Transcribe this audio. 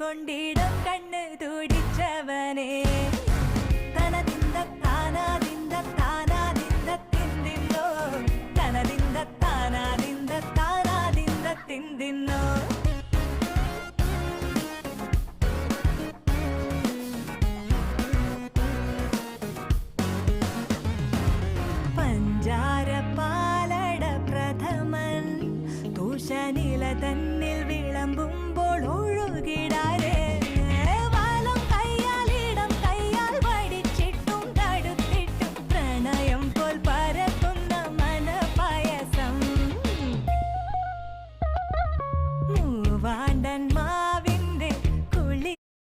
കൊണ്ടിടം കണ്ണ് തുടിച്ചവനെ. തനതിന്ത താനാതിന്ത താനാതിന്ത തിന്തിന്നോ തനതിന്ത താനാതിന്ത താനാതിന്ത തിന്തിന്നോ പഞ്ചാര പാലട പ്രഥമൻ തൂഷനില തന്നിൽ then